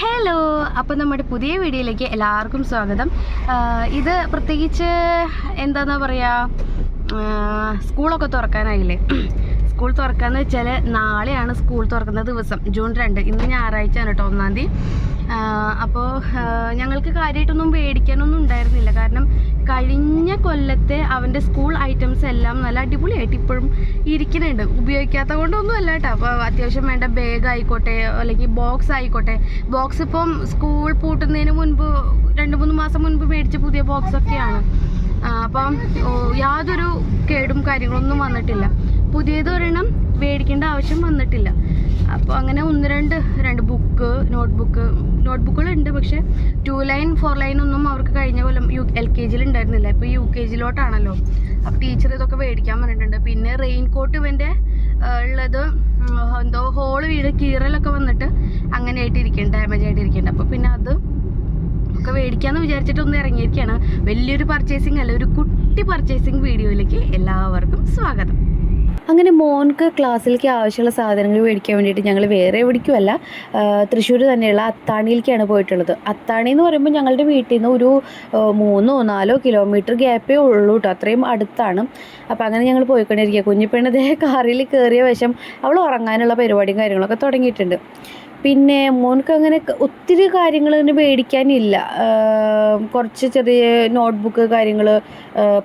Hello അപ്പോൾ നമ്മുടെ പുതിയ വീഡിയോയിലേക്ക് എല്ലാവർക്കും സ്വാഗതം. ഇത് പ്രത്യേകിച്ച് എന്താണെന്നാ പറയുക സ്കൂളൊക്കെ തുറക്കാനായില്ലേ? സ്കൂൾ തുറക്കാന്ന് വെച്ചാൽ നാളെയാണ് സ്കൂൾ തുറക്കുന്ന ദിവസം ജൂൺ രണ്ട്. ഇന്ന് ഞായറാഴ്ചയാണ് കേട്ടോ ഒന്നാം തീയതി. അപ്പോൾ ഞങ്ങൾക്ക് കാര്യമായിട്ടൊന്നും മേടിക്കാനൊന്നും ഉണ്ടായിരുന്നില്ല. കാരണം കഴിഞ്ഞ കൊല്ലത്തെ അവന്റെ സ്കൂൾ ഐറ്റംസ് എല്ലാം നല്ല അടിപൊളിയായിട്ട് ഇപ്പോഴും ഇരിക്കുന്നുണ്ട്. ഉപയോഗിക്കാത്ത കൊണ്ടൊന്നും അല്ല കേട്ടോ അപ്പോൾ അത്യാവശ്യം വേണ്ട ബാഗ് ആയിക്കോട്ടെ അല്ലെങ്കിൽ ബോക്സ് ആയിക്കോട്ടെ. ബോക്സ് ഇപ്പം സ്കൂൾ പൂട്ടുന്നതിന് മുൻപ് രണ്ട് മൂന്ന് മാസം മുൻപ് മേടിച്ച പുതിയ ബോക്സൊക്കെയാണ് അപ്പം യാതൊരു കേടും കാര്യങ്ങളൊന്നും വന്നിട്ടില്ല. പുതിയത് ഒരെണ്ണം മേടിക്കേണ്ട ആവശ്യം വന്നിട്ടില്ല. അപ്പോൾ അങ്ങനെ ഒന്ന് രണ്ട് രണ്ട് ബുക്ക് നോട്ട്ബുക്ക് നോട്ട്ബുക്കുകളുണ്ട് പക്ഷേ ടു ലൈൻ ഫോർ ലൈൻ ഒന്നും അവർക്ക് കഴിഞ്ഞ കൊല്ലം യു എൽ കെ ജിയിൽ ഉണ്ടായിരുന്നില്ല. ഇപ്പോൾ യു കെ ജിയിലോട്ടാണല്ലോ അപ്പോൾ ടീച്ചർ ഇതൊക്കെ മേടിക്കാൻ പറഞ്ഞിട്ടുണ്ട്. പിന്നെ റെയിൻ കോട്ട് ഇവന്റെ ഉള്ളത് എന്തോ ഹോൾ വീട് കീറലൊക്കെ വന്നിട്ട് അങ്ങനെ ആയിട്ടിരിക്കുന്നുണ്ട് ഡാമേജ് ആയിട്ടിരിക്കുന്നുണ്ട് അപ്പോൾ പിന്നെ അത് ഒക്കെ മേടിക്കാമെന്ന് വിചാരിച്ചിട്ട് ഒന്ന് ഇറങ്ങിയിരിക്കുകയാണ് വലിയൊരു പർച്ചേസിങ് അല്ല ഒരു കുട്ടി പർച്ചേസിങ് വീഡിയോയിലേക്ക് എല്ലാവർക്കും സ്വാഗതം. അങ്ങനെ മോൻക്ക് ക്ലാസ്സിലേക്ക് ആവശ്യമുള്ള സാധനങ്ങൾ മേടിക്കാൻ വേണ്ടിയിട്ട് ഞങ്ങൾ വേറെ എവിടേക്കുമല്ല തൃശ്ശൂർ തന്നെയുള്ള അത്താണിയിലേക്കാണ് പോയിട്ടുള്ളത്. അത്താണി എന്ന് പറയുമ്പോൾ ഞങ്ങളുടെ വീട്ടിൽ നിന്ന് ഒരു മൂന്നോ നാലോ കിലോമീറ്റർ ഗ്യാപ്പേ ഉള്ളൂ കേട്ടോ അത്രയും അടുത്താണ്. അപ്പോൾ അങ്ങനെ ഞങ്ങൾ പോയിക്കൊണ്ടിരിക്കുക. കുഞ്ഞിപ്പെണ്ണതേ കാറിൽ കയറിയ വശം അവൾ ഉറങ്ങാനുള്ള പരിപാടിയും കാര്യങ്ങളൊക്കെ തുടങ്ങിയിട്ടുണ്ട്. പിന്നെ മോൻക്ക് അങ്ങനെ ഒത്തിരി കാര്യങ്ങൾ അങ്ങനെ മേടിക്കാനില്ല കുറച്ച് ചെറിയ നോട്ട്ബുക്ക് കാര്യങ്ങൾ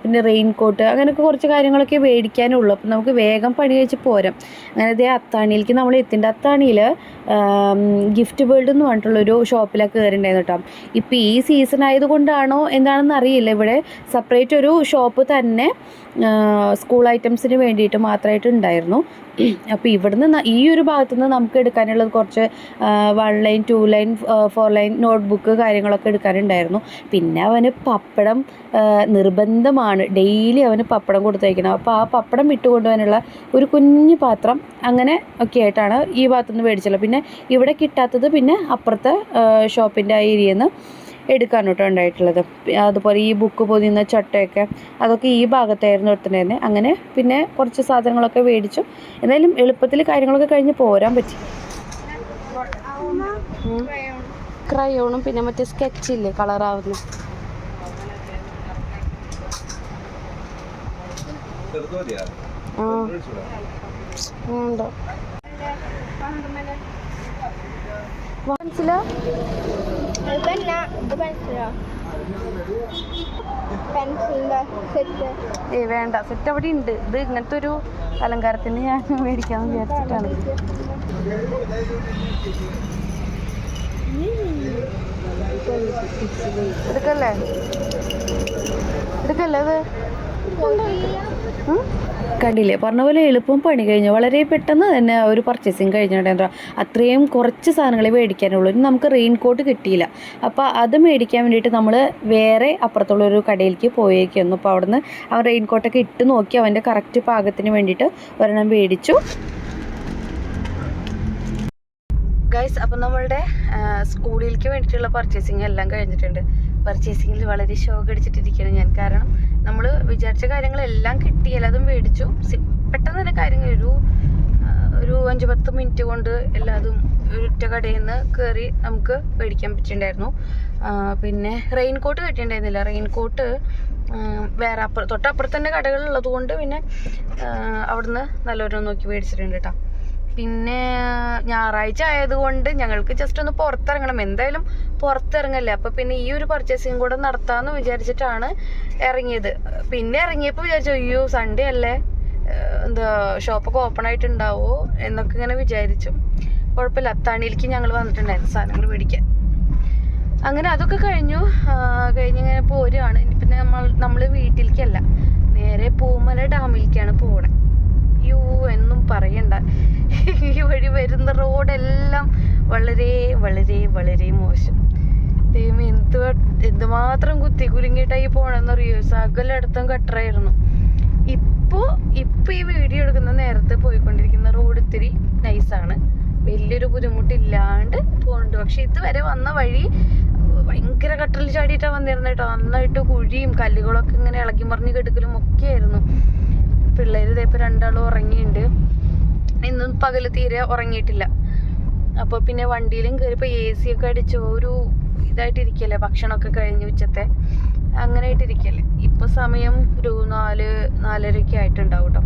പിന്നെ റെയിൻകോട്ട് അങ്ങനെയൊക്കെ കുറച്ച് കാര്യങ്ങളൊക്കെ മേടിക്കാനുള്ളൂ അപ്പം നമുക്ക് വേഗം പണി കഴിച്ച് പോരാം. അങ്ങനെ അതേ അത്താണിയിലേക്ക് നമ്മൾ എത്തിന്റെ അത്താണിയിൽ ഗിഫ്റ്റ് വേൾഡ് എന്ന് പറഞ്ഞിട്ടുള്ളൊരു ഷോപ്പിലൊക്കെ കയറിണ്ടായിരുന്നു കേട്ടോ ഇപ്പോൾ ഈ സീസൺ ആയതുകൊണ്ടാണോ എന്താണെന്ന് അറിയില്ല. ഇവിടെ സെപ്പറേറ്റ് ഒരു ഷോപ്പ് തന്നെ സ്കൂൾ ഐറ്റംസിന് വേണ്ടിയിട്ട് മാത്രമായിട്ട് ഉണ്ടായിരുന്നു. അപ്പോൾ ഇവിടുന്ന് ഈ ഒരു ഭാഗത്തു നിന്ന് നമുക്ക് എടുക്കാനുള്ളത് കുറച്ച് one line two line four line notebook കാര്യങ്ങളൊക്കെ എടുക്കാനുണ്ടായിരുന്നു. പിന്നെ അവന് പപ്പടം നിർബന്ധമാണ്. ഡെയിലി അവന് പപ്പടം കൊടുത്തയക്കണം. അപ്പോൾ ആ പപ്പടം ഇട്ട് കൊണ്ടുപോകാനുള്ള ഒരു കുഞ്ഞു പാത്രം അങ്ങനെ ഒക്കെ ആയിട്ടാണ് ഈ ഭാഗത്തുനിന്ന് മേടിച്ചുള്ളത്. പിന്നെ ഇവിടെ കിട്ടാത്തത് പിന്നെ അപ്പുറത്തെ ഷോപ്പിന്റെ ആ ഏരിയയിൽ നിന്ന് എടുക്കാൻ കേട്ടോ ഉണ്ടായിട്ടുള്ളത് അതുപോലെ ഈ ബുക്ക് പൊതിയുന്ന ചട്ടയൊക്കെ അതൊക്കെ ഈ ഭാഗത്തായിരുന്നു എടുത്തിട്ടുണ്ടായിരുന്നത് അങ്ങനെ പിന്നെ കുറച്ച് സാധനങ്ങളൊക്കെ മേടിച്ചു. എന്തായാലും എളുപ്പത്തിൽ കാര്യങ്ങളൊക്കെ കഴിഞ്ഞ് പോരാൻ പറ്റി. ക്രയോണും പിന്നെ മറ്റേ സ്കെച്ചില്ലേ കളറാവുന്ന ആ. ഉണ്ട് ഇതല്ല ഇത്. സെറ്റ്. ഏയ് വേണ്ട. സെറ്റ് അവിടെ ഉണ്ട് ഇത് ഇങ്ങനത്തെ ഒരു അലങ്കാരത്തിന് ഞാൻ മേടിക്കാമെന്ന് വിചാരിച്ചിട്ടാണ്. എടുക്കല്ലേ എടുക്കല്ലേ അത്? കണ്ടില്ലേ? പറഞ്ഞ പോലെ എളുപ്പം പണി കഴിഞ്ഞു. വളരെ പെട്ടെന്ന് തന്നെ ഒരു പർച്ചേസിങ് കഴിഞ്ഞിട്ടുണ്ടോ അത്രയും കുറച്ച് സാധനങ്ങളെ മേടിക്കാനുള്ളൂ. ഇനി നമുക്ക് റെയിൻ കോട്ട് കിട്ടിയില്ല. അപ്പോൾ അത് മേടിക്കാൻ വേണ്ടിയിട്ട് നമ്മൾ വേറെ അപ്പുറത്തുള്ള ഒരു കടയിലേക്ക് പോയേക്കുന്നു. അപ്പോൾ അവിടുന്ന് അവൻ റെയിൻ കോട്ടൊക്കെ ഇട്ട് നോക്കി അവന്റെ കറക്റ്റ് പാകത്തിന് വേണ്ടിയിട്ട് ഒരെണ്ണം മേടിച്ചു. ഗൈസ് അപ്പം നമ്മളുടെ സ്കൂളിലേക്ക് വേണ്ടിയിട്ടുള്ള പർച്ചേസിങ് എല്ലാം കഴിഞ്ഞിട്ടുണ്ട്. പർച്ചേസിങ്ങിൽ വളരെ ഷോക്ക് അടിച്ചിട്ടിരിക്കുകയാണ് ഞാൻ. കാരണം നമ്മൾ വിചാരിച്ച കാര്യങ്ങളെല്ലാം കിട്ടി എല്ലാതും മേടിച്ചു. പെട്ടെന്ന് തന്നെ കാര്യങ്ങൾ ഒരു ഒരു അഞ്ച് പത്ത് മിനിറ്റ് കൊണ്ട് എല്ലാതും ഒരൊറ്റ കടയിൽ നിന്ന് കയറി നമുക്ക് മേടിക്കാൻ പറ്റിയിട്ടുണ്ടായിരുന്നു. പിന്നെ റെയിൻ കോട്ട് കിട്ടിയിട്ടുണ്ടായിരുന്നില്ല. റെയിൻ കോട്ട് വേറെ അപ്പുറം തൊട്ടപ്പുറത്ത് തന്നെ കടകളുള്ളത് കൊണ്ട് പിന്നെ അവിടുന്ന് നല്ലൊരു നോക്കി മേടിച്ചിട്ടുണ്ട് കേട്ടോ പിന്നെ ഞായറാഴ്ച ആയതുകൊണ്ട് ഞങ്ങൾക്ക് ജസ്റ്റ് ഒന്ന് പുറത്തിറങ്ങണം. എന്തായാലും പുറത്തിറങ്ങല്ലേ? അപ്പോൾ പിന്നെ ഈ ഒരു പർച്ചേസിങ് കൂടെ നടത്താമെന്ന് വിചാരിച്ചിട്ടാണ് ഇറങ്ങിയത്. പിന്നെ ഇറങ്ങിയപ്പോൾ വിചാരിച്ചു അയ്യോ സൺഡേ അല്ലേ? എന്താ ഷോപ്പൊക്കെ ഓപ്പൺ ആയിട്ടുണ്ടാവോ? എന്നൊക്കെ ഇങ്ങനെ വിചാരിച്ചു. കുഴപ്പമില്ല. അത്താണിയിലേക്ക് ഞങ്ങൾ വന്നിട്ടുണ്ടായിരുന്നു സാധനങ്ങൾ മേടിക്കാൻ. അങ്ങനെ അതൊക്കെ കഴിഞ്ഞു. ആ, കഴിഞ്ഞിങ്ങനെ പോരുകയാണ് പിന്നെ നമ്മൾ നമ്മൾ വീട്ടിലേക്കല്ല. നേരെ പൂമല ഡാമിലേക്കാണ് പോണേ. യൂ എന്നും പറയണ്ട. ഈ വഴി വരുന്ന റോഡെല്ലാം വളരെ വളരെ വളരെ മോശം. ദൈവം എന്ത് എന്തുമാത്രം കുത്തി കുലുങ്ങിയിട്ടായി പോണെന്നറിയോ? സകലയിടത്തും കട്ടറായിരുന്നു. ഇപ്പോൾ ഇപ്പോൾ ഈ വീഡിയോ എടുക്കുന്ന നേരത്തെ പോയിക്കൊണ്ടിരിക്കുന്ന റോഡ് ഇത്തിരി നൈസാണ്. വലിയൊരു ബുദ്ധിമുട്ടില്ലാണ്ട് പോകുന്നുണ്ട് പക്ഷെ ഇതുവരെ വന്ന വഴി ഭയങ്കര കട്ടറിൽ ചാടിയിട്ടാണ് വന്നിരുന്നത് കേട്ടോ. നന്നായിട്ട് കുഴിയും കല്ലുകളൊക്കെ ഇങ്ങനെ ഇളകി മറിഞ്ഞ് കെടുക്കലും ഒക്കെ ആയിരുന്നു പിള്ളേർ ഇതേപ്പോൾ രണ്ടാളും ഉറങ്ങിയിട്ടുണ്ട് ഇന്നും പകൽ തീരെ ഉറങ്ങിയിട്ടില്ല. അപ്പോൾ പിന്നെ വണ്ടിയിലും കയറിയപ്പോൾ എ സി ഒക്കെ അടിച്ച് ഒരു ഇതായിട്ട് ഇരിക്കല്ലേ ഭക്ഷണമൊക്കെ കഴിഞ്ഞ് ഉച്ചത്തെ. അങ്ങനെ ആയിട്ടിരിക്കല്ലേ ഇപ്പോൾ സമയം ഒരു നാല് നാലരയൊക്കെ ആയിട്ടുണ്ടാവും കേട്ടോ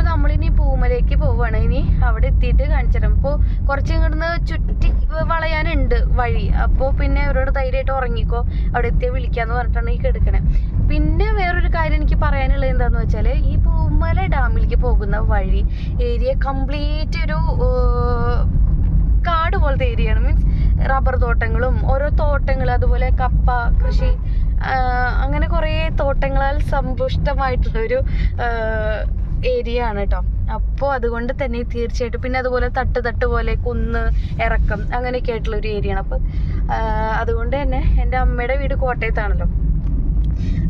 അപ്പോൾ നമ്മളിനി പൂമലേക്ക് പോവുകയാണ് ഇനി അവിടെ എത്തിയിട്ട് കാണിച്ചു തരാം അപ്പോൾ കുറച്ച് ഇങ്ങോട്ട് ചുറ്റി വളയാനുണ്ട് വഴി. അപ്പോൾ പിന്നെ അവരോട് ധൈര്യമായിട്ട് ഉറങ്ങിക്കോ. അവിടെ എത്തിയാൽ വിളിക്കാന്ന് പറഞ്ഞിട്ടാണ് ഈ കിടക്കണേ. പിന്നെ വേറൊരു കാര്യം എനിക്ക് പറയാനുള്ളത് എന്താന്ന് വെച്ചാൽ ഈ പൂമല ഡാമിലേക്ക് പോകുന്ന വഴി ഏരിയ കംപ്ലീറ്റ് ഒരു കാട് പോലത്തെ ഏരിയ ആണ് മീൻസ് റബ്ബർ തോട്ടങ്ങളും ഓരോ തോട്ടങ്ങൾ അതുപോലെ കപ്പ കൃഷി അങ്ങനെ കുറേ തോട്ടങ്ങളാൽ സമ്പുഷ്ടമായിട്ടുള്ള ഒരു ഏരിയ ആണ് കേട്ടോ അപ്പോൾ അതുകൊണ്ട് തന്നെ തീർച്ചയായിട്ടും പിന്നെ അതുപോലെ തട്ട് തട്ട് പോലെ കുന്ന് ഇറക്കം അങ്ങനെയൊക്കെ ആയിട്ടുള്ള ഒരു ഏരിയ ആണ് അപ്പോൾ അതുകൊണ്ട് തന്നെ എന്റെ അമ്മയുടെ വീട് കോട്ടയത്താണല്ലോ.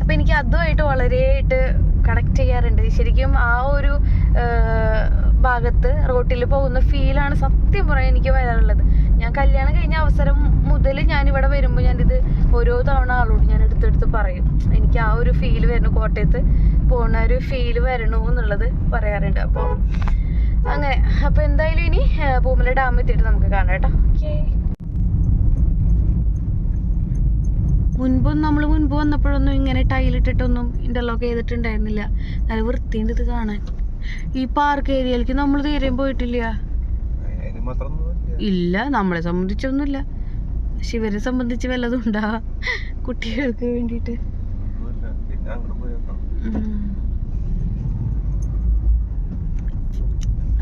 അപ്പോൾ എനിക്ക് അതുമായിട്ട് വളരെയായിട്ട് കണക്ട് ചെയ്യാറുണ്ട്. ശരിക്കും ആ ഒരു ഭാഗത്ത് റോട്ടിൽ പോകുന്ന ഫീലാണ് സത്യം പറയാൻ എനിക്ക് വരാറുള്ളത്. ഞാൻ കല്യാണം കഴിഞ്ഞ അവസരം മുതൽ ഞാൻ ഇവിടെ വരുമ്പോൾ ഞാനിത് ഓരോ തവണ ആളോട് ഞാൻ എടുത്തെടുത്ത് പറയും. എനിക്ക് ആ ഒരു ഫീൽ വരുന്നു. കോട്ടയത്ത് പോകുന്ന ഒരു ഫീൽ വരണു എന്നുള്ളത് പറയാറുണ്ട്. അപ്പോൾ അങ്ങനെ. അപ്പോൾ എന്തായാലും ഇനി പൂമല ഡാം എത്തിയിട്ട് നമുക്ക് കാണാം കേട്ടോ. ഓക്കേ മുൻപും നമ്മൾ മുൻപ് വന്നപ്പോഴൊന്നും ഇങ്ങനെ ടൈലിട്ടിട്ടൊന്നും ഇന്റർലോക്ക് ചെയ്തിട്ടുണ്ടായിരുന്നില്ല. നല്ല വൃത്തിയുണ്ട് ഇത് കാണാൻ. ഈ പാർക്ക് ഏരിയയിലേക്ക് നമ്മൾ തീരെയും പോയിട്ടില്ല. ഇല്ല നമ്മളെ സംബന്ധിച്ചൊന്നുമില്ല. പക്ഷെ ഇവരെ സംബന്ധിച്ച് വല്ലതും ഉണ്ടാ കുട്ടികൾക്ക് വേണ്ടിയിട്ട്.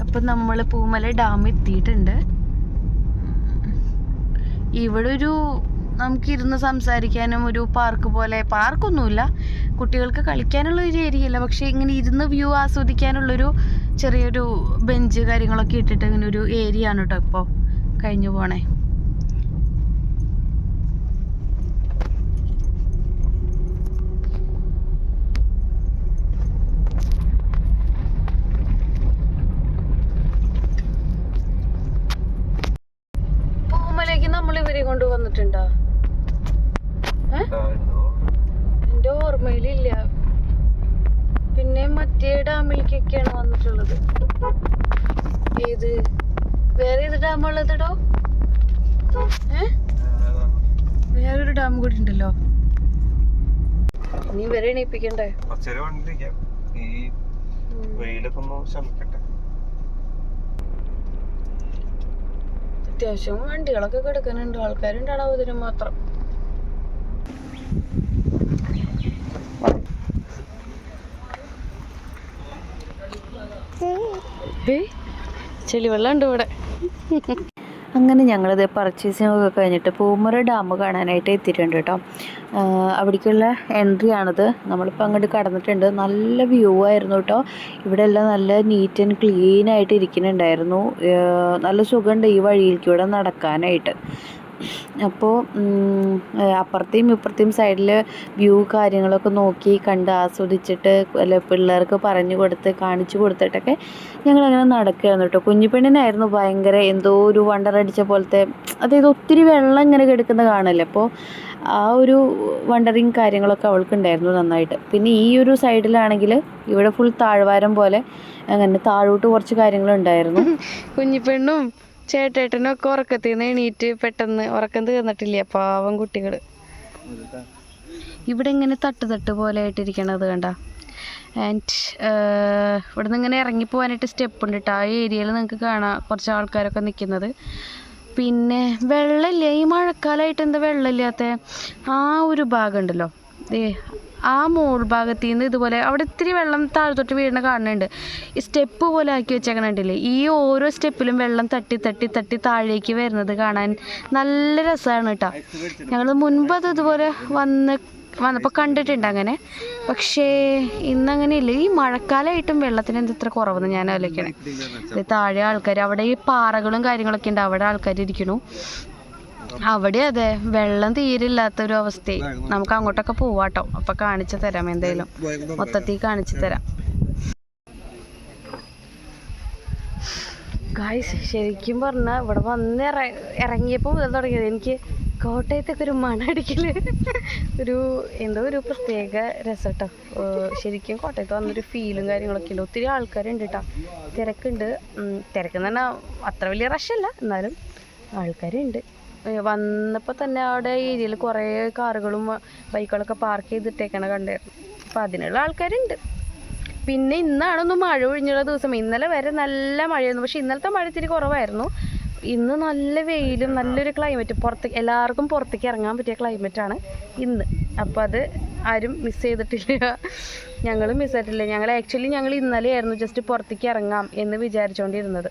അപ്പൊ നമ്മൾ പൂമല ഡാം എത്തിയിട്ടുണ്ട്. ഇവിടെ ഒരു നമുക്ക് ഇരുന്ന് സംസാരിക്കാനും ഒരു പാർക്ക് പോലെ പാർക്കൊന്നുമില്ല. കുട്ടികൾക്ക് കളിക്കാനുള്ള ഒരു ഏരിയ ഇല്ല പക്ഷെ ഇങ്ങനെ ഇരുന്ന് വ്യൂ ആസ്വദിക്കാനുള്ളൊരു ചെറിയൊരു ബെഞ്ച് കാര്യങ്ങളൊക്കെ ഇട്ടിട്ട് ഇങ്ങനെ ഒരു ഏരിയ ആണ് കേട്ടോ ഇപ്പോൾ കഴിഞ്ഞു പോണേ പൂമലേക്ക് നമ്മൾ ഇവരെ കൊണ്ട് വന്നിട്ടുണ്ടോ ഏ? എന്റെ ഓർമ്മയിലില്ല പിന്നെ മറ്റേ ഡാമിലേക്കൊക്കെയാണ് വന്നിട്ടുള്ളത് ഏത് വേറെ ഏത് ഡാമുള്ളതടോ ഏ വേറൊരു ഡാം കൂടി ഉണ്ടല്ലോ നീ വരെ എണീപ്പിക്കണ്ടേ? കുറച്ചേരം വണ്ടിരിക്കാം ഈ വെയിലൊക്കെ ഒന്ന് ശമിക്കട്ടെ അത്യാവശ്യം വണ്ടികളൊക്കെ കിടക്കുന്നുണ്ട്. ആൾക്കാരുണ്ടാവും അതിന് മാത്രം. ചെളിവെള്ളം ഉണ്ട് ഇവിടെ? അങ്ങനെ ഞങ്ങളിത് പർച്ചേസിംഗ് ഒക്കെ കഴിഞ്ഞിട്ട് പൂമുറ ഡാം കാണാനായിട്ട് എത്തിയിട്ടുണ്ട് കേട്ടോ. അവിടേക്കുള്ള എൻട്രി ആണിത്. നമ്മളിപ്പോൾ അങ്ങോട്ട് കടന്നിട്ടുണ്ട്. നല്ല വ്യൂ ആയിരുന്നു കേട്ടോ. ഇവിടെ എല്ലാം നല്ല നീറ്റ് ആൻഡ് ക്ലീൻ ആയിട്ട് ഇരിക്കുന്നുണ്ടായിരുന്നു. നല്ല സുഖമുണ്ട് ഈ വഴിയിലേക്ക് ഇവിടെ നടക്കാനായിട്ട്. അപ്പോൾ അപ്പുറത്തെയും ഇപ്പുറത്തെയും സൈഡിൽ വ്യൂ കാര്യങ്ങളൊക്കെ നോക്കി കണ്ട് ആസ്വദിച്ചിട്ട് അല്ല പിള്ളേർക്ക് പറഞ്ഞു കൊടുത്ത് കാണിച്ചു കൊടുത്തിട്ടൊക്കെ ഞങ്ങളങ്ങനെ നടക്കുകയായിരുന്നു കേട്ടോ. കുഞ്ഞിപ്പെണ്ണിനായിരുന്നു ഭയങ്കര എന്തോ ഒരു വണ്ടറടിച്ച പോലത്തെ അതായത് ഒത്തിരി വെള്ളം ഇങ്ങനെ കിടക്കുന്ന കാണല്ലേ? അപ്പോൾ ആ ഒരു വണ്ടറിങ് കാര്യങ്ങളൊക്കെ അവൾക്കുണ്ടായിരുന്നു നന്നായിട്ട്. പിന്നെ ഈ ഒരു സൈഡിലാണെങ്കിൽ ഇവിടെ ഫുൾ താഴ്വാരം പോലെ അങ്ങനെ താഴോട്ട് കുറച്ച് കാര്യങ്ങളുണ്ടായിരുന്നു. കുഞ്ഞിപ്പെണ്ണും ചേട്ടേട്ടനും ഒക്കെ ഉറക്കത്തിൽ നിന്ന് എണീറ്റ് പെട്ടെന്ന് ഉറക്കം തീർന്നിട്ടില്ല പാവം കുട്ടികൾ ഇവിടെ ഇങ്ങനെ തട്ട് തട്ട് പോലെ ആയിട്ടിരിക്കണത് കണ്ട. ആൻഡ് ഇവിടെ നിന്ന് ഇങ്ങനെ ഇറങ്ങി പോകാനായിട്ട് സ്റ്റെപ്പ് ഉണ്ട് കേട്ടോ ആ ഏരിയയിൽ നിങ്ങൾക്ക് കാണാം കുറച്ച് ആൾക്കാരൊക്കെ നിൽക്കുന്നത് പിന്നെ വെള്ളമില്ല? ഈ മഴക്കാലമായിട്ട് എന്താ വെള്ളമില്ലാത്ത? ആ ഒരു ഭാഗം ഉണ്ടല്ലോ. ആ മോൾ ഭാഗത്തു നിന്ന് ഇതുപോലെ അവിടെ ഇത്തിരി വെള്ളം താഴത്തോട്ട് വീഴുന്ന കാണുന്നുണ്ട്. ഈ സ്റ്റെപ്പ് പോലെ ആക്കി വെച്ചേക്കണുണ്ടല്ലേ? ഈ ഓരോ സ്റ്റെപ്പിലും വെള്ളം തട്ടി തട്ടി തട്ടി താഴേക്ക് വരുന്നത് കാണാൻ നല്ല രസമാണ് കേട്ടോ ഞങ്ങൾ മുൻപ് അത് ഇതുപോലെ വന്ന് വന്നപ്പോൾ കണ്ടിട്ടുണ്ട് അങ്ങനെ. പക്ഷേ ഇന്നങ്ങനെ ഇല്ല ഈ മഴക്കാലമായിട്ടും വെള്ളത്തിന് എന്ത് ഇത്ര കുറവെന്ന് ഞാൻ ആലോചിക്കണേ. താഴെ ആൾക്കാർ അവിടെ ഈ പാറകളും കാര്യങ്ങളൊക്കെ ഉണ്ട്. അവിടെ ആൾക്കാർ ഇരിക്കണു. അവിടെ അതെ വെള്ളം തീരെ ഇല്ലാത്തൊരു അവസ്ഥയായി നമുക്ക് അങ്ങോട്ടൊക്കെ പോവാട്ടോ. അപ്പൊ കാണിച്ചു തരാം എന്തായാലും. മൊത്തത്തിൽ കാണിച്ചു തരാം. ഗായ്സ് ശരിക്കും പറഞ്ഞാൽ ഇവിടെ വന്ന് ഇറങ്ങിയപ്പോ മുതൽ തുടങ്ങിയത് എനിക്ക് കോട്ടയത്തൊക്കെ ഒരു മണടിക്കൽ ഒരു എന്തോ ഒരു പ്രത്യേക രസം കേട്ടോ ശരിക്കും കോട്ടയത്ത് വന്നൊരു ഫീലും കാര്യങ്ങളൊക്കെ ഉണ്ട്. ഒത്തിരി ആൾക്കാരുണ്ട് കേട്ടോ തിരക്കുണ്ട്. തിരക്കെന്ന് പറഞ്ഞാൽ അത്ര വലിയ റഷല്ല എന്നാലും ആൾക്കാരുണ്ട്. വന്നപ്പോൾ തന്നെ അവിടെ ഏരിയയിൽ കുറേ കാറുകളും ബൈക്കുകളൊക്കെ പാർക്ക് ചെയ്തിട്ടേക്കണ കണ്ടായിരുന്നു അപ്പോൾ അതിനുള്ള ആൾക്കാരുണ്ട്. പിന്നെ ഇന്നാണൊന്ന് മഴ ഒഴിഞ്ഞുള്ള ദിവസം. ഇന്നലെ വരെ നല്ല മഴയായിരുന്നു. പക്ഷെ ഇന്നലത്തെ മഴ ഇത്തിരി കുറവായിരുന്നു. ഇന്ന് നല്ല വെയിലും നല്ലൊരു ക്ലൈമറ്റ് പുറത്ത് എല്ലാവർക്കും പുറത്തേക്ക് ഇറങ്ങാൻ പറ്റിയ ക്ലൈമറ്റാണ് ഇന്ന്. അപ്പോൾ അത് ആരും മിസ് ചെയ്തിട്ടില്ല. ഞങ്ങളും മിസ് ചെയ്തിട്ടില്ല ഞങ്ങൾ ആക്ച്വലി ഞങ്ങൾ ഇന്നലെ ആയിരുന്നു ജസ്റ്റ് പുറത്തേക്ക് ഇറങ്ങാം എന്ന് വിചാരിച്ചുകൊണ്ടിരുന്നത്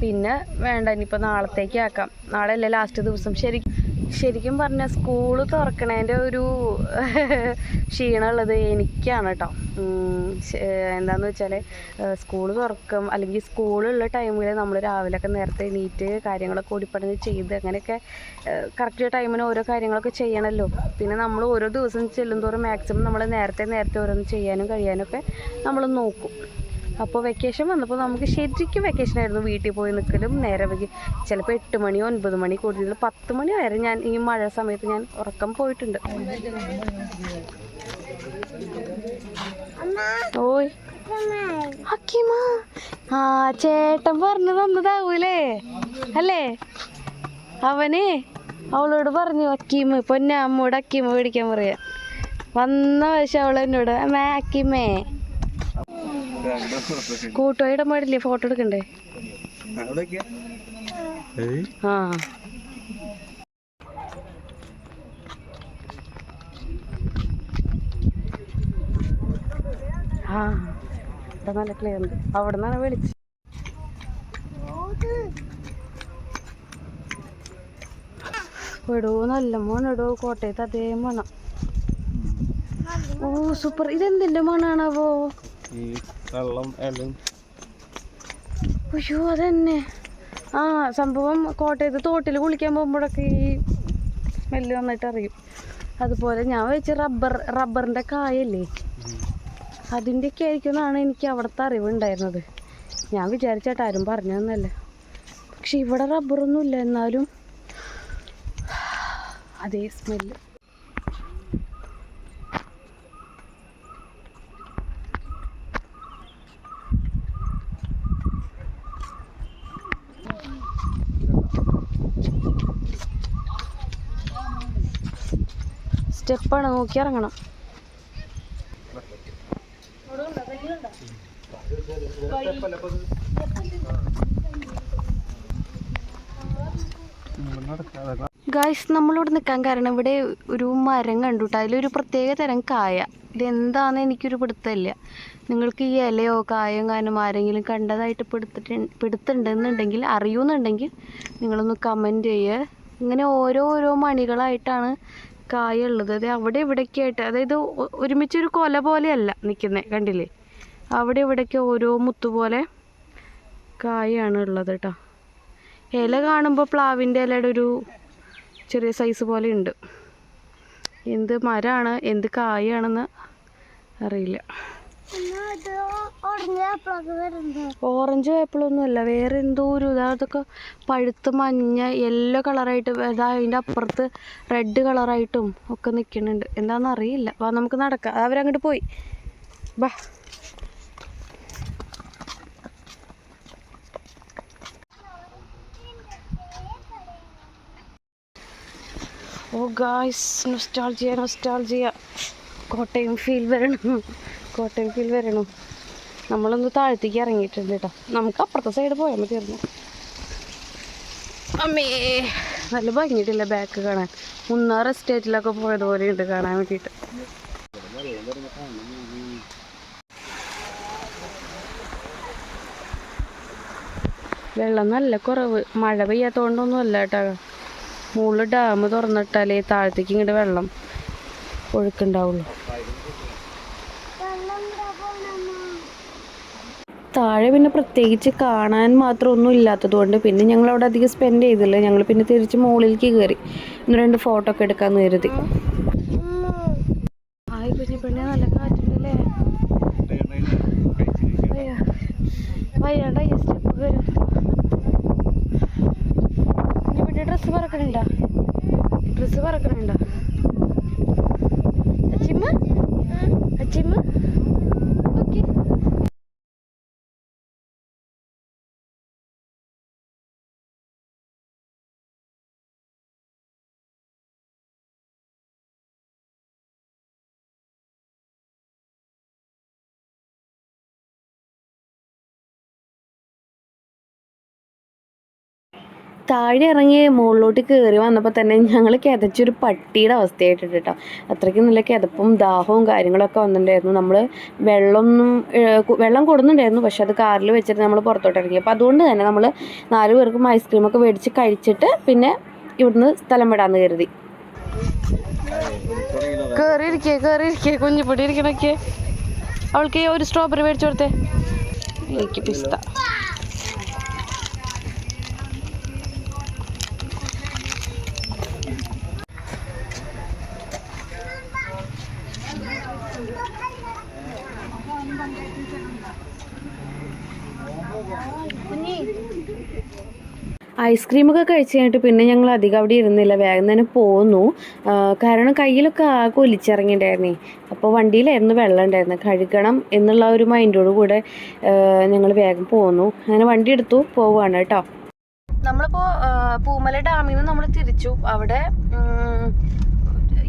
പിന്നെ വേണ്ട ഇനിയിപ്പോൾ നാളത്തേക്ക് ആക്കാം. നാളെ അല്ലേ ലാസ്റ്റ് ദിവസം. ശരിക്കും ശരിക്കും പറഞ്ഞാൽ സ്കൂൾ തുറക്കണേന്റെ ഒരു ക്ഷീണമുള്ളത് എനിക്കാണ് കേട്ടോ എന്താണെന്ന് വെച്ചാൽ സ്കൂൾ തുറക്കും അല്ലെങ്കിൽ സ്കൂളുള്ള ടൈമിൽ നമ്മൾ രാവിലെയൊക്കെ നേരത്തെ എണീറ്റ് കാര്യങ്ങളൊക്കെ ഓടിപ്പടഞ്ഞ് ചെയ്ത് അങ്ങനെയൊക്കെ കറക്റ്റ് ടൈമിന് ഓരോ കാര്യങ്ങളൊക്കെ ചെയ്യണമല്ലോ പിന്നെ നമ്മൾ ഓരോ ദിവസം ചെല്ലുന്തോറും മാക്സിമം നമ്മൾ നേരത്തെ നേരത്തെ ഓരോന്ന് ചെയ്യാനും കഴിയാനൊക്കെ നമ്മൾ നോക്കും. അപ്പോൾ വെക്കേഷൻ വന്നപ്പോൾ നമുക്ക് ശരിക്കും വെക്കേഷൻ ആയിരുന്നു. വീട്ടിൽ പോയി നിൽക്കലും നേരെ വൈകി. ചിലപ്പോൾ എട്ട് മണി ഒൻപത് മണി കൂടുതൽ പത്ത് മണി വരെ ഞാൻ ഈ മഴ സമയത്ത് ഞാൻ ഉറക്കം പോയിട്ടുണ്ട്. ഓയ്. ആ ചേട്ടൻ പറഞ്ഞു തന്നതാവൂലേ? അല്ലേ? അവന്? അവളോട് പറഞ്ഞു അക്കീമ് പൊന്നെ അമ്മോട് അക്കീമ മേടിക്കാൻ പറയാ. വന്ന വശം അവൾ എന്നോട് അമ്മേ അക്കീമേ കൂട്ടുകാരിടെ പാടില്ലേ ഫോട്ടോ എടുക്കണ്ടേ? ആ. ആ ഇവിടെ നല്ല ക്ലിയർ ഉണ്ട്. അവിടെ നിന്നാണ് വിളിച്ചത്. എടോ നല്ല മണെടോ കോട്ടയത്ത് അതേ മണം. ഓ സൂപ്പർ. ഇതെന്തിന്റെ മണാണാവോ? വെള്ളം എല്ലാം അയ്യോ അതന്നെ. ആ സംഭവം കോട്ടയത്ത് തോട്ടിൽ കുളിക്കാൻ പോകുമ്പോഴൊക്കെ ഈ സ്മെല്ല് നന്നായിട്ട് അറിയും. അതുപോലെ ഞാൻ വെച്ച റബ്ബർ റബ്ബറിന്റെ കായല്ലേ? അതിന്റെയൊക്കെ ആയിരിക്കും എന്നാണ് എനിക്ക് അവിടുത്തെ അറിവുണ്ടായിരുന്നത്. ഞാൻ വിചാരിച്ചിട്ട് ആരും പറഞ്ഞു തന്നല്ല പക്ഷെ ഇവിടെ റബ്ബറൊന്നും ഇല്ല എന്നാലും അതേ സ്മെല്ല്. സ്റ്റെപ്പാണ് നോക്കി ഇറങ്ങണം. ഗായ്സ് നമ്മളിവിടെ നിൽക്കാൻ കാരണം ഇവിടെ ഒരു മരം കണ്ടു കേട്ടോ അതിലൊരു പ്രത്യേക തരം കായ. ഇതെന്താണെന്ന് എനിക്കൊരു പിടുത്തമില്ല. നിങ്ങൾക്ക് ഈ ഇലയോ കായോ കാരണം ആരെങ്കിലും കണ്ടതായിട്ട് പിടുത്തിട്ട് പിടുത്തുണ്ടെന്നുണ്ടെങ്കിൽ അറിയുന്നുണ്ടെങ്കിൽ നിങ്ങളൊന്ന് കമന്റ് ചെയ്യുക ഇങ്ങനെ ഓരോ ഓരോ മണികളായിട്ടാണ് കായ ഉള്ളത്. അത് അവിടെ ഇവിടെയൊക്കെ ആയിട്ട് അതായത് ഒരുമിച്ച് ഒരുമിച്ചൊരു കൊല പോലെയല്ല നിൽക്കുന്നത് കണ്ടില്ലേ? അവിടെ ഇവിടേക്ക് ഓരോ മുത്ത് പോലെ കായാണ് ഉള്ളത് കേട്ടോ ഇല കാണുമ്പോൾ പ്ലാവിന്റെ ഇലയുടെ ഒരു ചെറിയ സൈസ് പോലെ ഉണ്ട്. എന്ത് മരമാണ് എന്ത് കായാണെന്ന് അറിയില്ല. ഓറഞ്ച് ആപ്പിളൊന്നും അല്ല വേറെ എന്തോ ഒരു ഇതൊക്കെ പഴുത്ത് മഞ്ഞ യെല്ലോ കളറായിട്ട് ഇതാ അതിന്റെ അപ്പുറത്ത് റെഡ് കളറായിട്ടും ഒക്കെ നിൽക്കുന്നുണ്ട്. എന്താണെന്ന് അറിയില്ല. വാ നമുക്ക് നടക്കാം. അവരങ്ങോട്ട് പോയി. വാ. ഓ guys nostalgia nostalgia Kottayam feel വരണം. കോട്ടയം ഫീൽ വരണം. നമ്മളൊന്ന് താഴത്തേക്ക് ഇറങ്ങിയിട്ടുണ്ട് കേട്ടോ. നമുക്ക് അപ്പുറത്തെ സൈഡ് പോയാൽ മതിയായിരുന്നു അമ്മേ നല്ല ഭംഗിയിട്ടില്ല ബാക്ക് കാണാൻ. മുന്നാർ എസ്റ്റേറ്റിലൊക്കെ പോയതുപോലെ ഉണ്ട് കാണാൻ വേണ്ടിയിട്ട്. വെള്ളം നല്ല കുറവ്. മഴ പെയ്യാത്തതുകൊണ്ടൊന്നും അല്ല കേട്ടോ. മുകളിൽ ഡാം തുറന്നിട്ടാലേ താഴത്തേക്ക് ഇങ്ങോട്ട് വെള്ളം ഒഴുക്കുണ്ടാവുള്ളൂ. താഴെ പിന്നെ പ്രത്യേകിച്ച് കാണാൻ മാത്രം ഒന്നും ഇല്ലാത്തത് കൊണ്ട് പിന്നെ ഞങ്ങൾ അവിടെ അധികം സ്പെൻഡ് ചെയ്തില്ല. ഞങ്ങൾ പിന്നെ തിരിച്ച് മുകളിലേക്ക് കയറി. ഒന്ന് രണ്ട് ഫോട്ടോ ഒക്കെ എടുക്കാൻ കരുതി ഹായ് കുഞ്ഞു പെണ്ണെ നല്ല കാറ്റുണ്ടല്ലേ അയ്യോ വയ്യാണ്ടായി സ്റ്റെപ്പ് വരും കുഞ്ഞു പെണ്ണെ ഡ്രസ്സ് പറക്കണുണ്ടോ ഡ്രസ്സ് പറക്കണുണ്ടോ അച്ചിമ്മ അച്ചിമ്മ താഴെ ഇറങ്ങി മുകളിലോട്ട് കയറി വന്നപ്പോൾ തന്നെ ഞങ്ങൾ കിതച്ചൊരു പട്ടിയുടെ അവസ്ഥയായിട്ട് കേട്ടോ അത്രയ്ക്ക് നല്ല കിതപ്പും ദാഹവും കാര്യങ്ങളൊക്കെ വന്നിട്ടുണ്ടായിരുന്നു. നമ്മൾ വെള്ളമൊന്നും വെള്ളം കൊടുന്നുണ്ടായിരുന്നു. പക്ഷെ അത് കാറിൽ വെച്ചിട്ട് നമ്മൾ പുറത്തോട്ട് ഇറങ്ങി. അപ്പോൾ അതുകൊണ്ട് തന്നെ നമ്മൾ നാല് പേർക്കും ഐസ്ക്രീമൊക്കെ മേടിച്ച് കഴിച്ചിട്ട് പിന്നെ ഇവിടുന്ന് സ്ഥലം വിടാമെന്ന് കരുതി. കയറിയിരിക്കേ കയറിയിരിക്കേ കുഞ്ഞിപ്പൊടി ഇരിക്കണൊക്കെ. അവൾക്ക് ഒരു സ്ട്രോബെറി മേടിച്ചു കൊടുത്തേ. എനിക്ക് പിസ്ത. ഐസ്ക്രീമൊക്കെ കഴിച്ച് കഴിഞ്ഞിട്ട് പിന്നെ ഞങ്ങൾ അധികം അവിടെ ഇരുന്നില്ല. വേഗം തന്നെ പോന്നു. കാരണം കയ്യിലൊക്കെ ആകെ ഒലിച്ചിറങ്ങിയിട്ടുണ്ടായിരുന്നേ. അപ്പോൾ വണ്ടിയിലായിരുന്നു വെള്ളം ഉണ്ടായിരുന്നത്. കഴുകണം എന്നുള്ള ഒരു മൈൻഡോട് കൂടെ ഞങ്ങൾ വേഗം പോന്നു. അങ്ങനെ വണ്ടി എടുത്തു പോവുകയാണ് കേട്ടോ. നമ്മളിപ്പോൾ പൂമല ഡാമിൽ നിന്ന് നമ്മൾ തിരിച്ചു. അവിടെ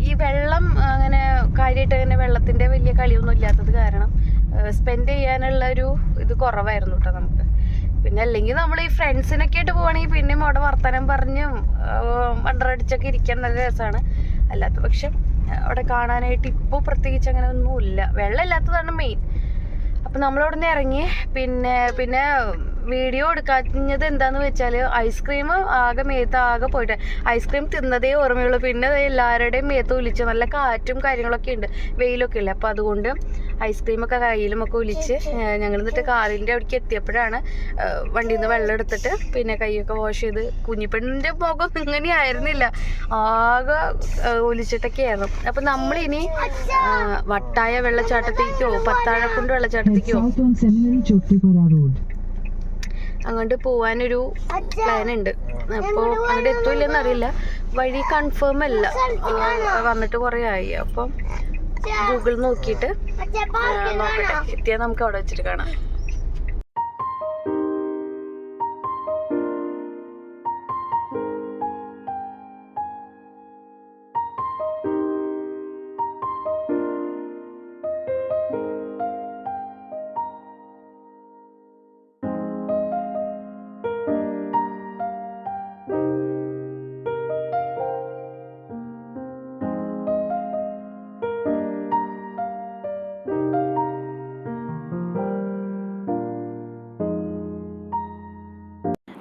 ഈ വെള്ളം അങ്ങനെ കാര്യമായിട്ട് അങ്ങനെ വെള്ളത്തിന്റെ വലിയ കളിയൊന്നും ഇല്ലാത്തത് കാരണം സ്പെൻഡ് ചെയ്യാനുള്ള ഒരു ഇത് കുറവായിരുന്നു കേട്ടോ നമുക്ക്. പിന്നെ അല്ലെങ്കിൽ നമ്മൾ ഈ ഫ്രണ്ട്സിനൊക്കെ ആയിട്ട് പോവാണെങ്കിൽ പിന്നെയും അവിടെ വർത്തമാനം പറഞ്ഞും മണ്ടറടിച്ചൊക്കെ ഇരിക്കാൻ നല്ല രസമാണ് അല്ലാത്ത പക്ഷം അവിടെ കാണാനായിട്ട് ഇപ്പോൾ പ്രത്യേകിച്ച് അങ്ങനെ ഒന്നുമില്ല. വെള്ളം ഇല്ലാത്തതാണ് മെയിൻ അപ്പം നമ്മളവിടെ നിന്ന് ഇറങ്ങി പിന്നെ പിന്നെ വീഡിയോ എടുക്കാഞ്ഞത് എന്താന്ന് വെച്ചാൽ ഐസ്ക്രീം ആകെ മേത്ത് ആകെ പോയിട്ട്. ഐസ്ക്രീം തിന്നതേ ഓർമ്മയുള്ളൂ. പിന്നെ എല്ലാവരുടെയും മേത്ത് ഒലിച്ച് നല്ല കാറ്റും കാര്യങ്ങളൊക്കെ ഉണ്ട്. വെയിലൊക്കെ ഇല്ല? അപ്പോൾ അതുകൊണ്ട് ഐസ്ക്രീം ഒക്കെ ഐസ്ക്രീമൊക്കെ കയ്യിലുമൊക്കെ ഒലിച്ച് ഞങ്ങൾ എന്നിട്ട് കാറിന്റെ അവിടേക്ക് എത്തിയപ്പോഴാണ് വണ്ടിയിൽ നിന്ന് വെള്ളം എടുത്തിട്ട് പിന്നെ കൈയൊക്കെ വാഷ് ചെയ്ത് കുഞ്ഞിപ്പെണ്ണിന്റെ മുഖം ഇങ്ങനെ ആയിരുന്നില്ല. ആകെ ഒലിച്ചിട്ടൊക്കെ ആയിരുന്നു അപ്പം നമ്മളിനി വട്ടായ വെള്ളച്ചാട്ടത്തേക്കോ പത്താഴക്കുണ്ട് വെള്ളച്ചാട്ടത്തേക്കോ? അങ്ങോട്ട് പോവാനൊരു പ്ലാൻ ഉണ്ട് അപ്പോൾ അങ്ങോട്ട് എത്തൂല്ലെന്ന് അറിയില്ല. വഴി കൺഫേം അല്ല. വന്നിട്ട് കുറേ ആയി അപ്പം ഗൂഗിൾ നോക്കിയിട്ട് നോക്കട്ടെ. എത്തിയാൽ നമുക്ക് അവിടെ വെച്ചിട്ട് കാണാം.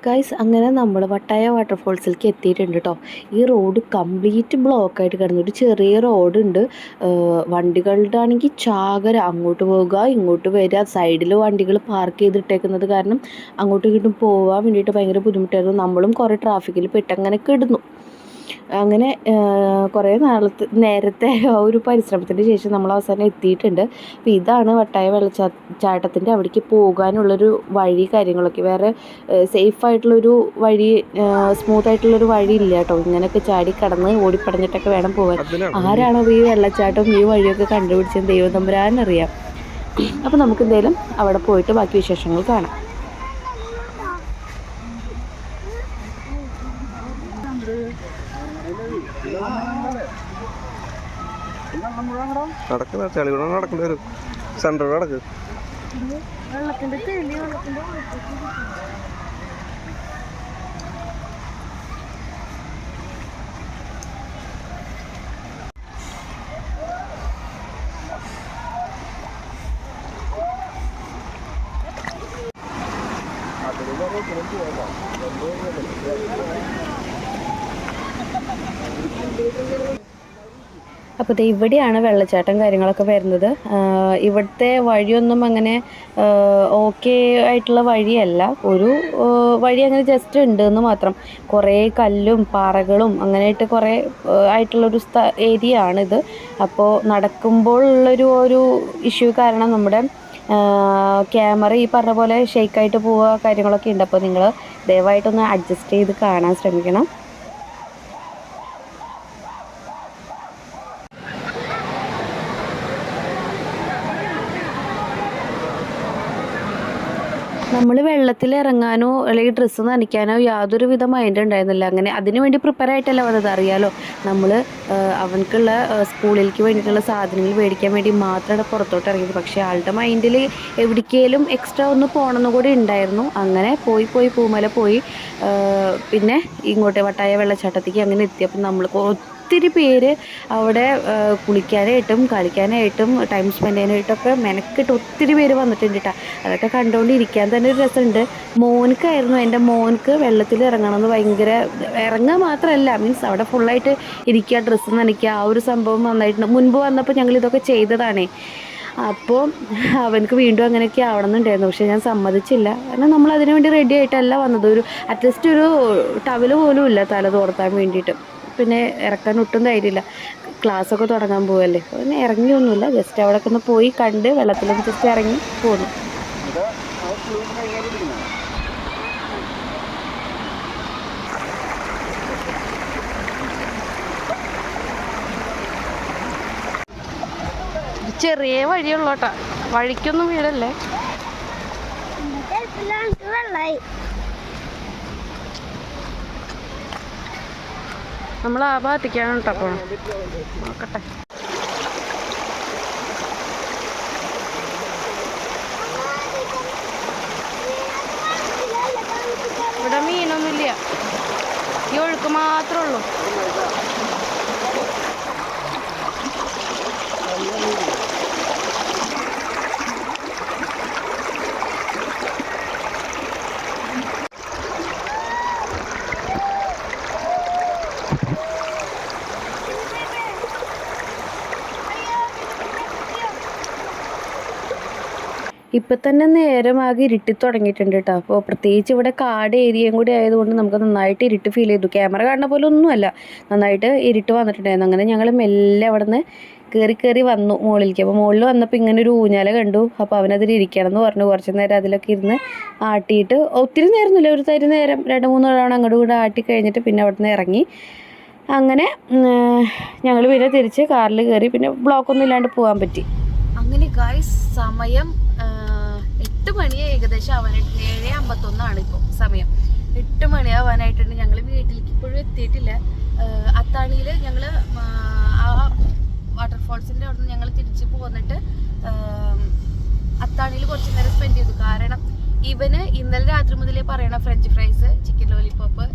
ഗൈസ് അങ്ങനെ നമ്മൾ വട്ടായ വാട്ടർഫോൾസിലേക്ക് എത്തിയിട്ടുണ്ട് കേട്ടോ ഈ റോഡ് കംപ്ലീറ്റ് ബ്ലോക്ക് ആയിട്ട് കിടന്നു. ഒരു ചെറിയ റോഡുണ്ട് വണ്ടികളുടെ ആണെങ്കിൽ ചാകര അങ്ങോട്ട് പോവുക ഇങ്ങോട്ട് വരിക. സൈഡിൽ വണ്ടികൾ പാർക്ക് ചെയ്തിട്ടേക്കുന്നത് കാരണം അങ്ങോട്ടും ഇങ്ങോട്ടും പോകാൻ വേണ്ടിയിട്ട് ഭയങ്കര ബുദ്ധിമുട്ടായിരുന്നു. നമ്മളും കുറേ ട്രാഫിക്കിൽ പെട്ടങ്ങനെ കിടന്നു. അങ്ങനെ കുറേ നാളത്തെ നേരത്തെ ആ ഒരു പരിശ്രമത്തിന് ശേഷം നമ്മൾ അവസാനം എത്തിയിട്ടുണ്ട്. അപ്പോൾ ഇതാണ് വട്ടായ വെള്ളച്ചാട്ടത്തിന്റെ അവിടേക്ക് പോകാനുള്ളൊരു വഴി കാര്യങ്ങളൊക്കെ. വേറെ സേഫ് ആയിട്ടുള്ളൊരു വഴി സ്മൂത്ത് ആയിട്ടുള്ളൊരു വഴി ഇല്ല കേട്ടോ. ഇങ്ങനെയൊക്കെ ചാടി കടന്ന് ഓടിപ്പടഞ്ഞിട്ടൊക്കെ വേണം പോകാൻ. ആരാണോ ഈ വെള്ളച്ചാട്ടവും ഈ വഴിയൊക്കെ കണ്ടുപിടിച്ചത് ദൈവം തമ്പുരാനറിയാം അപ്പോൾ നമുക്ക് എന്തായാലും അവിടെ പോയിട്ട് ബാക്കി വിശേഷങ്ങൾ കാണാം. നടക്കുന്ന ചളി കൂടെ നടക്കേണ്ടി വരും. സെന്റർ നടക്ക്. അപ്പോൾ ഇത് ഇവിടെയാണ് വെള്ളച്ചാട്ടം കാര്യങ്ങളൊക്കെ വരുന്നത്. ഇവിടുത്തെ വഴിയൊന്നും അങ്ങനെ ഓക്കെ ആയിട്ടുള്ള വഴിയല്ല. ഒരു വഴി അങ്ങനെ ജസ്റ്റ് ഉണ്ട് എന്ന് മാത്രം. കുറേ കല്ലും പാറകളും അങ്ങനെയായിട്ട് കുറേ ആയിട്ടുള്ളൊരു സ്ഥ ഏരിയ ആണിത് അപ്പോൾ നടക്കുമ്പോൾ ഉള്ളൊരു ഒരു ഇഷ്യൂ കാരണം നമ്മുടെ ക്യാമറ ഈ പറഞ്ഞ പോലെ ഷെയ്ക്കായിട്ട് പോവുക കാര്യങ്ങളൊക്കെ ഉണ്ട്. അപ്പോൾ നിങ്ങൾ ദയവായിട്ടൊന്ന് അഡ്ജസ്റ്റ് ചെയ്ത് കാണാൻ ശ്രമിക്കണം. നമ്മൾ വെള്ളത്തിൽ ഇറങ്ങാനോ അല്ലെങ്കിൽ ഡ്രസ്സ് നനയ്ക്കാനോ യാതൊരു വിധ മൈൻഡ് ഉണ്ടായിരുന്നില്ല. അങ്ങനെ അതിന് വേണ്ടി പ്രിപ്പയർ ആയിട്ടല്ല വന്നത് അറിയാലോ? നമ്മൾ അവനക്കുള്ള ആ, സ്കൂളിലേക്ക് വേണ്ടിയിട്ടുള്ള സാധനങ്ങൾ മേടിക്കാൻ വേണ്ടി മാത്രമാണ് പുറത്തോട്ട് ഇറങ്ങിയത്. പക്ഷേ ആളുടെ മൈൻഡിൽ എവിടേക്കേലും എക്സ്ട്രാ ഒന്ന് പോകണമെന്ന് കൂടി ഉണ്ടായിരുന്നു. അങ്ങനെ പോയി പോയി പൂമല പോയി പിന്നെ ഇങ്ങോട്ട് വട്ടായ വെള്ളച്ചാട്ടത്തേക്ക് അങ്ങനെ എത്തിയപ്പോൾ നമ്മൾ ഒത്തിരി പേര് അവിടെ കുളിക്കാനായിട്ടും കളിക്കാനായിട്ടും ടൈം സ്പെൻഡ് ചെയ്യാനായിട്ടൊക്കെ മെനക്കിട്ട് ഒത്തിരി പേര് വന്നിട്ടുണ്ട് കേട്ടോ അതൊക്കെ കണ്ടുകൊണ്ടിരിക്കാൻ തന്നെ ഒരു രസമുണ്ട് മോനക്കായിരുന്നു എന്റെ മോനക്ക് വെള്ളത്തിൽ ഇറങ്ങണമെന്ന് ഭയങ്കര ഇറങ്ങുക മാത്രമല്ല മീൻസ് അവിടെ ഫുള്ളായിട്ട് ഇരിക്കുക ഡ്രസ്സ് നനയ്ക്കുക ആ ഒരു സംഭവം നന്നായിട്ടുണ്ട്. മുൻപ് വന്നപ്പോൾ ഞങ്ങൾ ഇതൊക്കെ ചെയ്തതാണേ. അപ്പോൾ അവനക്ക് വീണ്ടും അങ്ങനെയൊക്കെ ആവണമെന്നുണ്ടായിരുന്നു പക്ഷേ ഞാൻ സമ്മതിച്ചില്ല. കാരണം നമ്മൾ അതിനു വേണ്ടി റെഡി ആയിട്ടല്ല വന്നത്. ഒരു അറ്റ്ലീസ്റ്റ് ഒരു ടവൽ പോലും ഇല്ല തല തോർത്താൻ വേണ്ടിയിട്ട്. പിന്നെ ഇറക്കാൻ ഒട്ടും ധൈര്യമില്ല. ക്ലാസ്സൊക്കെ തുടങ്ങാൻ പോവല്ലേ. അപ്പോൾ പിന്നെ ഇറങ്ങിയൊന്നുമില്ല. ജസ്റ്റ് അവിടെ ഒന്ന് പോയി കണ്ട് വെള്ളത്തിലൊന്ന് ജസ്റ്റ് ഇറങ്ങി പോന്നു. ചെറിയ വഴിയുള്ളോട്ടാ. വഴിക്കൊന്നും വീടല്ലേ വെള്ളായി. നമ്മൾ ആ ഭാഗത്തേക്കാണ് കേട്ടോ നോക്കട്ടെ. ഇവിടെ മീനൊന്നുമില്ല. ഈ ഒഴുക്ക് മാത്രമേ ഉള്ളൂ. ഇപ്പം തന്നെ നേരമാകെ ഇരുട്ടി തുടങ്ങിയിട്ടുണ്ട് കേട്ടോ അപ്പോൾ പ്രത്യേകിച്ച് ഇവിടെ കാട് ഏരിയയും കൂടി ആയതുകൊണ്ട് നമുക്ക് നന്നായിട്ട് ഇരുട്ട് ഫീൽ ചെയ്തു. ക്യാമറ കാണുന്ന പോലെ ഒന്നുമല്ല. നന്നായിട്ട് ഇരുട്ട് വന്നിട്ടുണ്ടായിരുന്നു. അങ്ങനെ ഞങ്ങൾ മെല്ലെ അവിടെ നിന്ന് കയറി കയറി വന്നു മുകളിലേക്ക് അപ്പോൾ മുകളിൽ വന്നപ്പോൾ ഇങ്ങനെ ഒരു ഊഞ്ഞാല കണ്ടു. അപ്പോൾ അവനതിൽ ഇരിക്കണം എന്ന് പറഞ്ഞു. കുറച്ച് നേരം അതിലൊക്കെ ഇരുന്ന് ആട്ടിയിട്ട് ഒത്തിരി നേരമൊന്നുമില്ല ഒരു തരി നേരം രണ്ട് മൂന്ന് തവണ അങ്ങോട്ടും കൂടെ ആട്ടി കഴിഞ്ഞിട്ട് പിന്നെ അവിടെ നിന്ന് ഇറങ്ങി. അങ്ങനെ ഞങ്ങൾ പിന്നെ തിരിച്ച് കാറിൽ കയറി പിന്നെ ബ്ലോക്കൊന്നും ഇല്ലാണ്ട് പോകാൻ പറ്റി. അങ്ങനെ ഗായ്സ് സമയം എട്ട് മണി ഏകദേശം ആവാനായിട്ട്. ഏഴ് അമ്പത്തൊന്നാണ് ഇപ്പോൾ സമയം. എട്ട് മണിയാവാനായിട്ടുണ്ട് ഞങ്ങൾ വീട്ടിലേക്ക് ഇപ്പോഴും എത്തിയിട്ടില്ല. അത്താണിയിൽ ഞങ്ങൾ ആ വാട്ടർഫോൾസിന്റെ അവിടെ ഞങ്ങൾ തിരിച്ച് പോന്നിട്ട് അത്താണിയിൽ കുറച്ച് നേരം സ്പെൻഡ് ചെയ്തു. കാരണം ഇവന് ഇന്നലെ രാത്രി മുതലേ പറയണ ഫ്രഞ്ച് ഫ്രൈസ് ചിക്കൻ ലോലിപോപ്പ്